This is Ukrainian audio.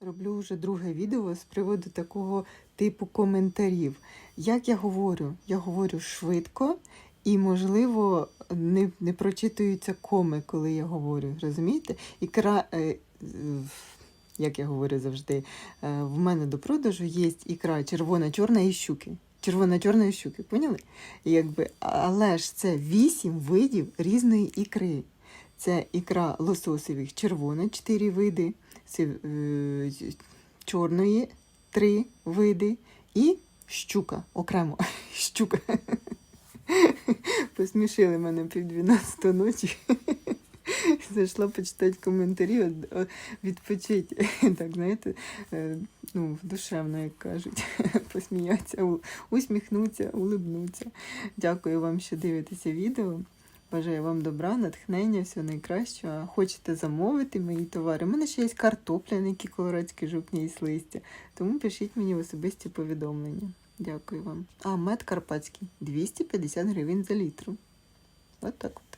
Роблю вже друге відео з приводу такого типу коментарів. Як я говорю? Я говорю швидко і, можливо, не, не прочитуються коми, коли я говорю. Розумієте? Ікра, е, в- як я говорю завжди, е, в мене до продажу є ікра червона, чорна і щуки. Червона, чорна і щуки, поняли? Якби, але ж це вісім видів різної ікри. Це ікра лососових червона, чотири види, е, чорної три види і щука окремо. Щука. Посмішили мене пів 12 ночі. Зайшла почитати коментарі, відпочити. Так, знаєте, е, ну, душевно, як кажуть, посміятися, усміхнуться, улибнуться. Дякую вам, що дивитеся відео. Бажаю вам добра, натхнення, всього найкращого. Хочете замовити мої товари? У мене ще є картопляники, колорадські жукні і листя. Тому пишіть мені в особисті повідомлення. Дякую вам. А мед карпатський 250 гривень за літру. От так от.